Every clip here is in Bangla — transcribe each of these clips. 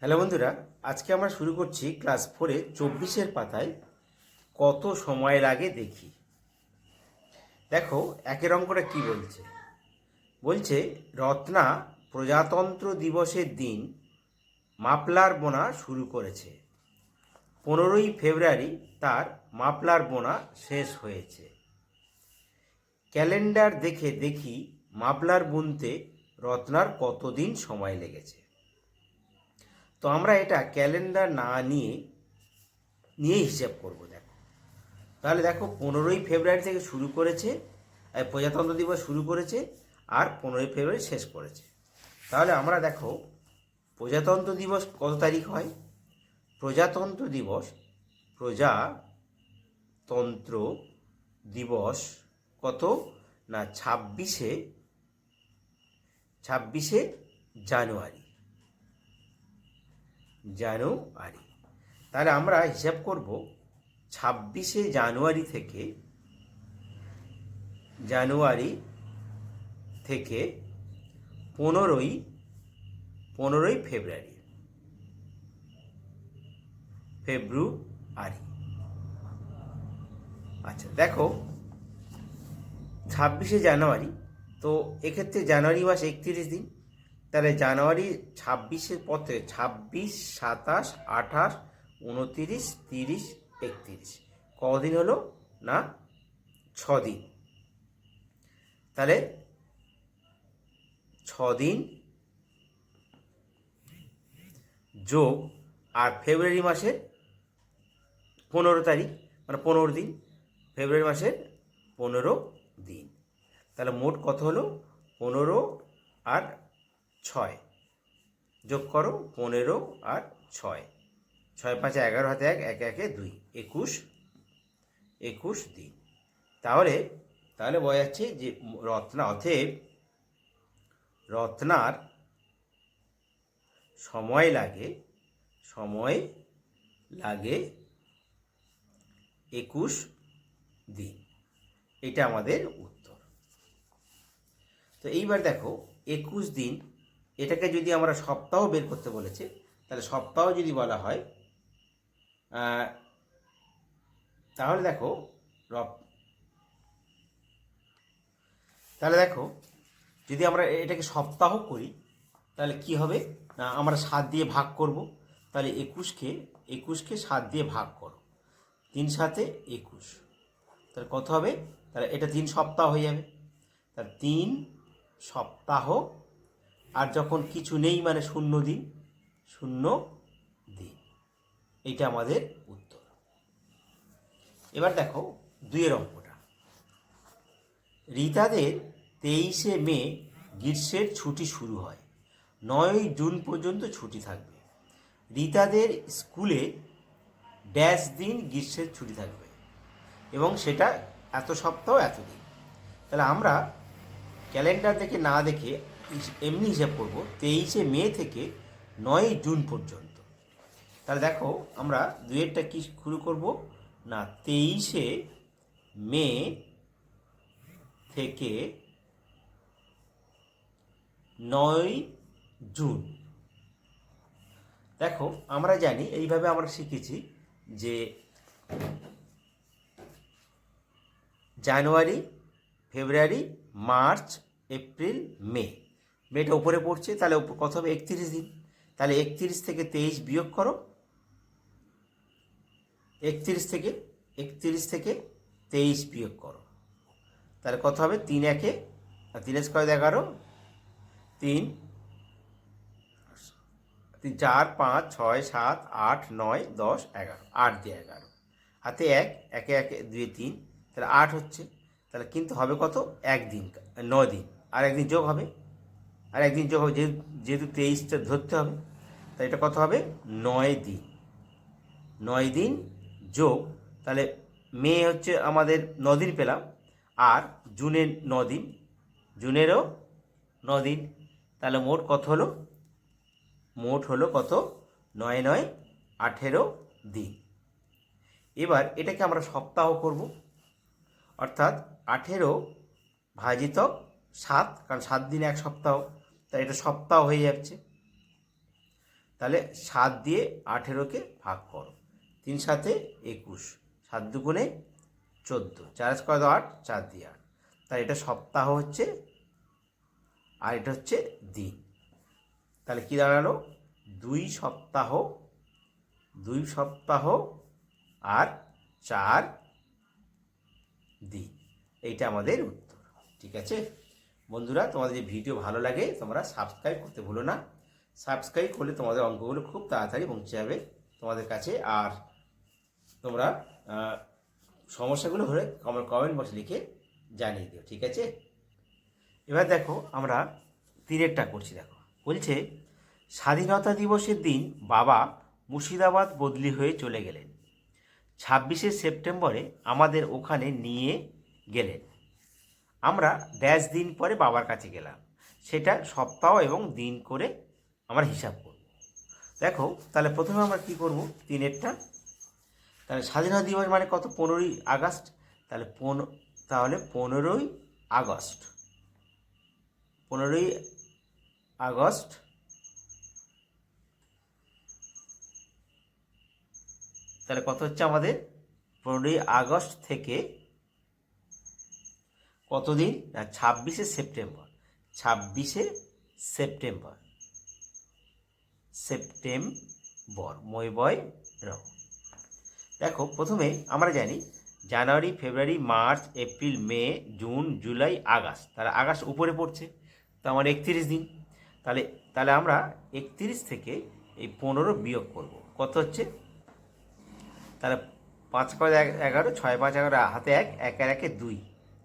হ্যালো বন্ধুরা, আজকে আমরা শুরু করছি ক্লাস ফোরে চব্বিশের পাতায় কত সময় লাগে দেখি। দেখো, একের অঙ্কটা কি বলছে? বলছে, রত্না প্রজাতন্ত্র দিবসের দিন মাপলার বোনা শুরু করেছে। পনেরোই ফেব্রুয়ারি তার মাপলার বোনা শেষ হয়েছে। ক্যালেন্ডার দেখে দেখি মাপলার বুনতে রত্নার কতদিন সময় লেগেছে? তো আমরা এটা ক্যালেন্ডার না নিয়ে নিয়ে হিসাব করব, দেখো। তাহলে দেখো, পনেরোই ফেব্রুয়ারি থেকে শুরু করেছে প্রজাতন্ত্র দিবস শুরু করেছে, আর পনেরোই ফেব্রুয়ারি শেষ করেছে। তাহলে আমরা দেখো, প্রজাতন্ত্র দিবস কত তারিখ হয়? প্রজাতন্ত্র দিবস প্রজাতন্ত্র দিবস কত? না, ছাব্বিশে ছাব্বিশে জানুয়ারি। জানুয়ারি তাহলে আমরা হিসাব করব ছাব্বিশে জানুয়ারি থেকে জানুয়ারি থেকে পনেরোই পনেরোই ফেব্রুয়ারি। ফেব্রুয়ারি। আচ্ছা দেখো, ছাব্বিশে জানুয়ারি, তো এক্ষেত্রে জানুয়ারি মাস একত্রিশ দিন। তাহলে জানুয়ারি ছাব্বিশের পথে ছাব্বিশ, সাতাশ, আঠাশ, উনতিরিশ, তিরিশ, একত্রিশ। কদিন হলো না ছদিন? তাহলে ছদিন যোগ আর ফেব্রুয়ারি মাসের পনেরো তারিখ মানে পনেরো দিন। ফেব্রুয়ারি মাসের পনেরো দিন। তাহলে মোট কত হলো? পনেরো আর ছয়। যোগ করো পনেরো আর ছয়। ছয় পাঁচে এগারো হাতে এক, একে একে দুই। একুশ একুশ দিন। তাহলে তাহলে বোঝা যাচ্ছে যে রত্না অথেব রত্নার সময় লাগে সময় লাগে একুশ দিন। এটা আমাদের উত্তর। তো এইবার দেখো, একুশ দিন এটাকে যদি আমরা সপ্তাহ বের করতে বলেছে, তাহলে সপ্তাহ যদি বলা হয় তাহলে দেখো রপ তাহলে দেখো, যদি আমরা এটাকে সপ্তাহ করি, তাহলে কি হবে? না, আমরা সাত দিয়ে ভাগ করব, তাহলে একুশকে একুশকে সাত দিয়ে ভাগ করো। তিন সাথে একুশ। তাহলে কত হবে? তাহলে এটা তিন সপ্তাহ হয়ে যাবে। তাহলে তিন সপ্তাহ আর যখন কিছু নেই মানে শূন্য দিন শূন্য দিন এটা আমাদের উত্তর। এবার দেখো দুইয়ের অঙ্কটা। রিতাদের তেইশে মে গ্রীষ্মের ছুটি শুরু হয়। নয়ই জুন পর্যন্ত ছুটি থাকবে। রিতাদের স্কুলে ড্যাশ দিন গ্রীষ্মের ছুটি থাকবে। এবং সেটা এত সপ্তাহ এত দিন তাহলে আমরা ক্যালেন্ডার দেখে না দেখে এমনি হিসাব করব, তেইশে মে থেকে নয় জুন পর্যন্ত। তাহলে দেখো, আমরা দুয়েরটা কি শুরু করব? না, তেইশে মে থেকে নয় জুন। দেখো, আমরা জানি, এইভাবে আমরা শিখেছি যে জানুয়ারি, ফেব্রুয়ারি, মার্চ, এপ্রিল, মে। মেটা উপরে পড়ছে, তাহলে কত হবে একত্রিশ দিন। তাহলে একত্রিশ থেকে তেইশ বিয়োগ করো। একত্রিশ থেকে একত্রিশ থেকে তেইশ বিয়োগ করো। তাহলে কত হবে? তিন একে তিন ছয় এগারো। তিন তিন, চার, পাঁচ, ছয়, সাত, আট, নয়, দশ, এগারো। আট দিয়ে এগারো। হাতে এক, একে একে দুই তিন। তাহলে আট হচ্ছে। তাহলে কিন্তু হবে কত? একদিন, নয় দিন। আর একদিন যোগ হবে? আর একদিন হবে, যেহেতু তেইশটা ধরতে হবে তাই এটা কত হবে? নয় দিন। নয় দিন যোগ, তাহলে মে হচ্ছে আমাদের দিন পেলাম, আর জুনের দিন জুনেরও দিন তাহলে মোট কত হলো? মোট হলো কত? নয় নয় আঠেরো দিন। এবার এটাকে আমরা সপ্তাহ করব, অর্থাৎ আঠেরো ভাজিত সাত, কারণ সাত দিন এক সপ্তাহ। তাই এটা সপ্তাহ হয়ে যাচ্ছে। তাহলে সাত দিয়ে আঠেরোকে ভাগ করো। তিন সাতে একুশ, সাত দুগুণে চোদ্দ, চার স্কোয়ার আট, চার দিয়ে আট। তাই এটা সপ্তাহ হচ্ছে আর এটা হচ্ছে দিন। তাহলে কী দাঁড়াল? দুই সপ্তাহ দুই সপ্তাহ আর চার দিন। এইটা আমাদের উত্তর। ঠিক আছে? বন্ধুরা, তোমাদের যে ভিডিও ভালো লাগে, তোমরা সাবস্ক্রাইব করতে ভুলো না। সাবস্ক্রাইব করলে তোমাদের অঙ্কগুলো খুব তাড়াতাড়ি পৌঁছে যাবে তোমাদের কাছে। আর তোমরা সমস্যাগুলো হলে কমেন্ট কমেন্ট বক্সে লিখে জানিয়ে দিও, ঠিক আছে? এবার দেখো, আমরা তিনেরটা করছি, দেখো। বলছে, স্বাধীনতা দিবসের দিন বাবা মুর্শিদাবাদ বদলি হয়ে চলে গেলেন। ছাব্বিশে সেপ্টেম্বরে আমাদের ওখানে নিয়ে গেলেন। আমরা ড্যাশ দিন পরে বাবার কাছে গেলাম। সেটা সপ্তাহ এবং দিন করে আমরা হিসাব করব। দেখো, তাহলে প্রথমে আমরা কি করব? তিনেরটা তাহলে স্বাধীনতা দিবস মানে কত? পনেরোই আগস্ট। তাহলে পন তাহলে পনেরোই আগস্ট। পনেরোই আগস্ট। তাহলে কত হচ্ছে আমাদের? পনেরোই আগস্ট থেকে কতদিন? না, ছাব্বিশে সেপ্টেম্বর। ছাব্বিশে সেপ্টেম্বর। সেপ্টেম্বর, মই বয় র দেখো, প্রথমে আমরা জানি, January, February, March, April, May, June, July, August. তাহলে আগস্ট উপরে পড়ছে, তো আমার একত্রিশ দিন। তাহলে তাহলে আমরা একত্রিশ থেকে এই পনেরো বিয়োগ করব। কত হচ্ছে? তাহলে পাঁচ পাঁচ এগারো, ছয় পাঁচ এগারো, হাতে এক এক একে দুই।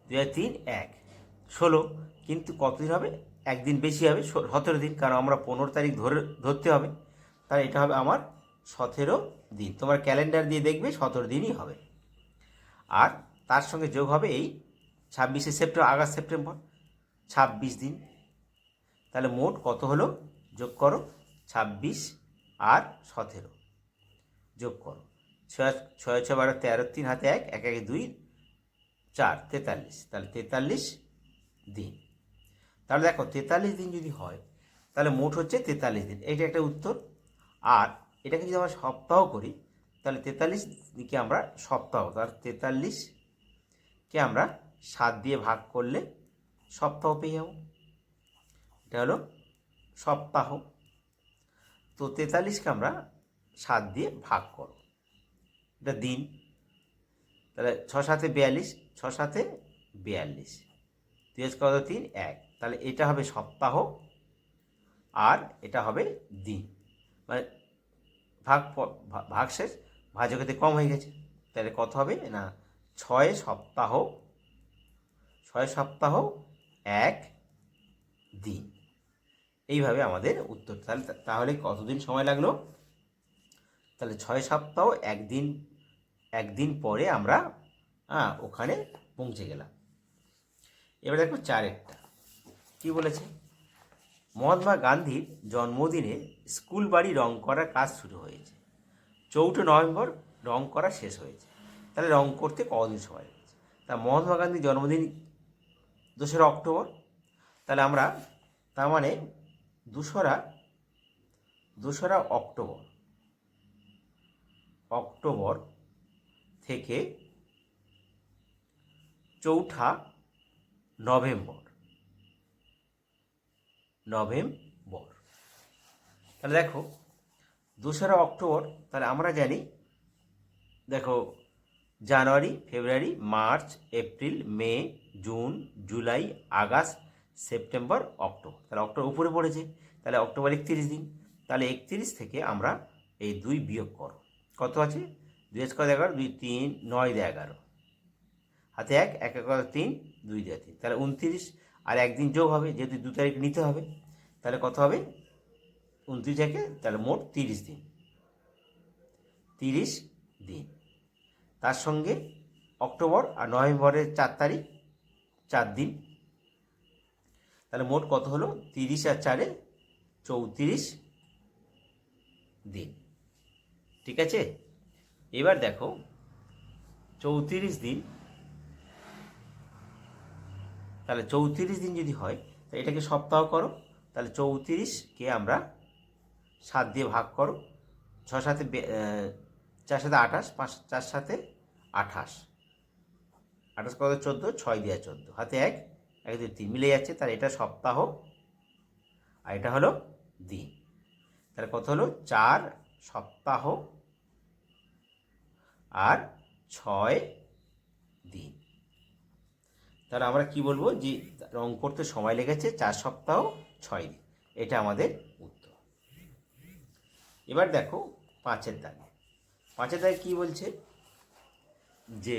দুই আর তিন, এক। ষোলো, কিন্তু কতদিন হবে? একদিন বেশি হবে সতেরো দিন, কারণ আমরা পনেরো তারিখ ধরে ধরতে হবে। তাহলে এটা হবে আমার সতেরো দিন। তোমার ক্যালেন্ডার দিয়ে দেখবে সতেরো দিনই হবে। আর তার সঙ্গে যোগ হবে এই ছাব্বিশে সেপ্টেম্বর, আগস্ট, সেপ্টেম্বর। ছাব্বিশ দিন। তাহলে মোট কত হলো? যোগ করো, ছাব্বিশ আর সতেরো। যোগ করো। ছয় ছয় ছয় বারো, তেরো, তিন, হাতে এক এক, দুই চার, তেতাল্লিশ। তাহলে তেতাল্লিশ দিন। তাহলে দেখো, তেতাল্লিশ দিন যদি হয়, তাহলে মোট হচ্ছে তেতাল্লিশ দিন। এইটা একটা উত্তর। আর এটাকে যদি আমরা সপ্তাহ করি, তাহলে তেতাল্লিশ দিকে আমরা সপ্তাহ, তার তেতাল্লিশকে আমরা সাত দিয়ে ভাগ করলে সপ্তাহ পেয়ে যাব। এটা হলো সপ্তাহ। তো তেতাল্লিশকে আমরা সাত দিয়ে ভাগ করব। এটা দিন। তাহলে ছ সাথে বিয়াল্লিশ ছ সাথে বিয়াল্লিশ। দুই কত? তিন, এক। তাহলে এটা হবে সপ্তাহ আর এটা হবে দিন। মানে ভাগ প- ভা- ভাগ শেষ, ভাজকেতে কম হয়ে গেছে। তাহলে কত হবে? না, ছয় সপ্তাহ ছয় সপ্তাহ, এক দিন। এইভাবে আমাদের উত্তর। তাহলে তাহলে কতদিন সময় লাগল? তাহলে ছয় সপ্তাহ, একদিন একদিন পরে আমরা হ্যাঁ ওখানে পৌঁছে গেলাম। এবার দেখো চারেরটা। কি বলেছে? মহাত্মা গান্ধীর জন্মদিনে স্কুল বাড়ি রং করার কাজ শুরু হয়েছে। চৌঠা নভেম্বর রং করা শেষ হয়েছে। তাহলে রং করতে কদিন সময় লেগেছে? তা মহাত্মা গান্ধীর জন্মদিন দোসরা অক্টোবর। তাহলে আমরা তার মানে দোসরা দোসরা অক্টোবর। অক্টোবর থেকে চৌঠা নভেম্বর। নভেম্বর। তাহলে দেখো, দোসরা অক্টোবর, তাহলে আমরা জানি, দেখো, January, February, March, April, May, June, July, August, September, October. তাহলে অক্টোবর উপরে পড়েছে, তাহলে অক্টোবর একত্রিশ দিন। তাহলে একত্রিশ থেকে আমরা এই দুই বিয়োগ করো। কত আছে? দুই এক এগারো, দুই তিন, নয় দিয়ে এগারো। হাতে এক এক এক তিন, দুই দিয়ে তিন। তাহলে উনত্রিশ আর একদিন যোগ হবে, যেহেতু দু তারিখ নিতে হবে, তাহলে কত হবে? উনত্রিশ একে, তাহলে মোট তিরিশ দিন। তিরিশ দিন। তার সঙ্গে অক্টোবর আর নভেম্বরের চার তারিখ, চার দিন। তাহলে মোট কত হলো? তিরিশ আর চারে চৌত্রিশ দিন। ঠিক আছে? এবার দেখো, চৌত্রিশ দিন তাহলে চৌত্রিশ দিন যদি হয়, তাহলে এটাকে সপ্তাহ করো, তাহলে চৌত্রিশকে আমরা সাত দিয়ে ভাগ করো ছ সাথে চার সাথে আঠাশ, পাঁচ, চার সাথে আঠাশ। আঠাশ কত চোদ্দ? ছয় দিয়ে চোদ্দ। হাতে এক এক দুই তিন, মিলে যাচ্ছে তার এটা সপ্তাহ, আর এটা হলো দিন। তাহলে কত হলো? চার সপ্তাহ, আর ছয় তাহলে আমরা কি বলব? যে রং করতে সময় লেগেছে, চার সপ্তাহ, ছয় দিন। এটা আমাদের উত্তর। এবার দেখো পাঁচের দাগে পাঁচের দাগে কি বলছে? যে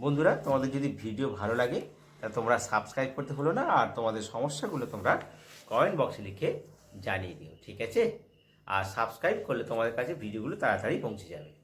বন্ধুরা, তোমাদের যদি ভিডিও ভালো লাগে তাহলে তোমরা সাবস্ক্রাইব করতে হলো না, আর তোমাদের সমস্যাগুলো তোমরা কমেন্ট বক্সে লিখে জানিয়ে দিও, ঠিক আছে? আর সাবস্ক্রাইব করলে তোমাদের কাছে ভিডিওগুলো তাড়াতাড়ি পৌঁছে যাবে।